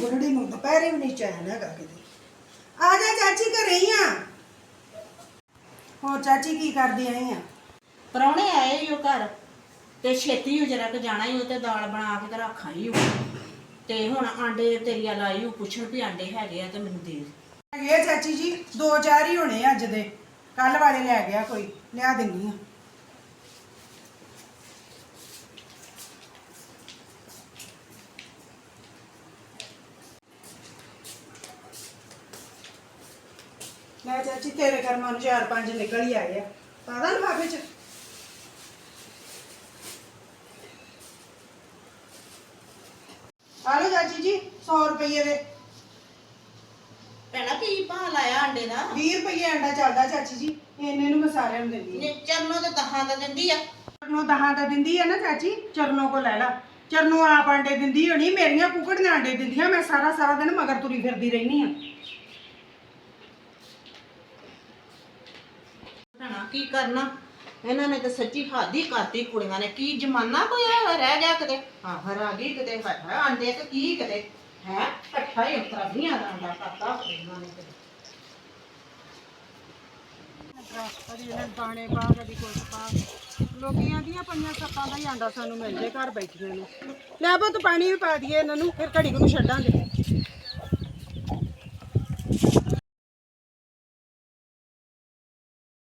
ਦੁਪਹਿਰੇ ਵੀ ਨਹੀਂ ਚੈਨ ਹੈਗਾ ਕਿਤੇ। ਆ ਜਾ ਚਾਚੀ ਘਰੇ ਹੀ ਆ। ਹੋਰ ਚਾਚੀ ਕੀ ਕਰਦੀ ਆਈ ਆ? ਪਰੌਣੇ ਆਏ ਈ ਉਹ ਘਰ ਤੇ ਛੇਤੀ ਹੋ ਜਰਾ ਕਿ ਜਾਣਾ ਹੀ ਉਹ ਤੇ ਦਾਲ ਬਣਾ ਕੇ ਤੇ ਰੱਖਾਂ ਹੀ ਉਹ। ਤੇ ਹੁਣ ਆਂਡੇ ਤੇਰੀ ਆ ਲਾਈ ਉਹ ਪੁੱਛਣ ਵੀ ਆਂਡੇ ਹੈਗੇ ਆ ਤੇ ਮੈਨੂੰ ਦੇ ਇਹ ਚਾਚੀ ਜੀ ਦੋ ਚਾਰ ਹੀ ਹੋਣੇ ਆ ਅੱਜ ਦੇ। ਕੱਲ ਵਾਲੇ ਲੈ ਗਿਆ ਕੋਈ ਲਿਆ ਦਿੰਨੀ ਆ। ਲੈ ਚਾਚੀ ਤੇਰੇ ਕਰਮਾਂ ਨੂੰ ਚਾਰ ਪੰਜ ਨਿਕਲ ਹੀ ਆਏ ਆ। ਪਾਦਾ ਲਿਫਾਫੇ ਚ? ਆ ਲਓ ਚਾਚੀ ਜੀ 100 ਰੁਪਏ ਦੇ। ਭੈਣਾ ਕੀ ਭਾਅ ਲਾਇਆ ਆਂਡੇ ਦਾ? 20 ਰੁਪਏ ਅੰਡਾ ਚੱਲਦਾ ਚਾਚੀ ਜੀ ਇੰਨੇ ਨੂੰ ਮੈਂ ਸਾਰਿਆਂ ਨੂੰ ਦਿੰਦੀ ਨੇ ਚਰਨੋਂ ਤੇ ਦਹਾਂ ਦਾ ਦਿੰਦੀ ਆ। ਚਰਨੋ ਦਹਾਂ ਦਾ ਦਿੰਦੀ ਹੈ ਨਾ ਚਾਚੀ ਚਰਨੋ ਕੋ ਲੈ ਲਾ। ਚਰਨੋ ਆਪ ਆਂਡੇ ਦਿੰਦੀ ਹੋਣੀ ਮੇਰੀਆਂ ਕੁਕੜੀਆਂ ਆਂਡੇ ਦਿੰਦੀਆਂ ਮੈਂ ਸਾਰਾ ਸਾਰਾ ਦਿਨ ਮਗਰ ਤੁਰੀ ਫਿਰਦੀ ਰਹਿਨੀ ਆ ਭੈਣਾ ਕੀ ਕਰਨਾ? ਇਹਨਾਂ ਨੇ ਤਾਂ ਸੱਚੀ ਹਾਦੀ ਕਰਤੀ ਕੁੜੀਆਂ ਨੇ। ਕੀ ਜਮਾਨਾ ਕੋਈ ਆ ਰਹਿ ਗਿਆ ਕਿਤੇ। ਆਹਰ ਆ ਗਈ ਕਿਤੇ ਹੈ ਆਂਡੇ ਤੇ ਕੀ ਕਿਤੇ? ਹੈ? ਇਕੱਠਾ ਹੀ ਉਤਰਾ ਨਹੀਂ ਆ ਆਂਡਾ ਕਰਤਾ ਇਹਨਾਂ ਨੇ ਤੇ ਕਦੀ ਇਹਨਾਂ ਦਾਣੇ ਪਾ ਕਦੀ ਕੁਝ ਪਾ ਲੋਕੀਆਂ ਦੀਆਂ ਪੰਜਾਂ ਸੱਤਾਂ ਦਾ ਹੀ ਆਂਡਾ ਸਾਨੂੰ ਮਿਲ ਜੇ ਘਰ ਬੈਠੀਆਂ ਨੂੰ। ਲੈ ਬੋ ਤੂੰ ਪਾਣੀ ਵੀ ਪਾ ਦਈਏ ਇਹਨਾਂ ਨੂੰ, ਫਿਰ ਘੜੀ ਕੁ ਨੂੰ ਛੱਡਾਂਗੇ।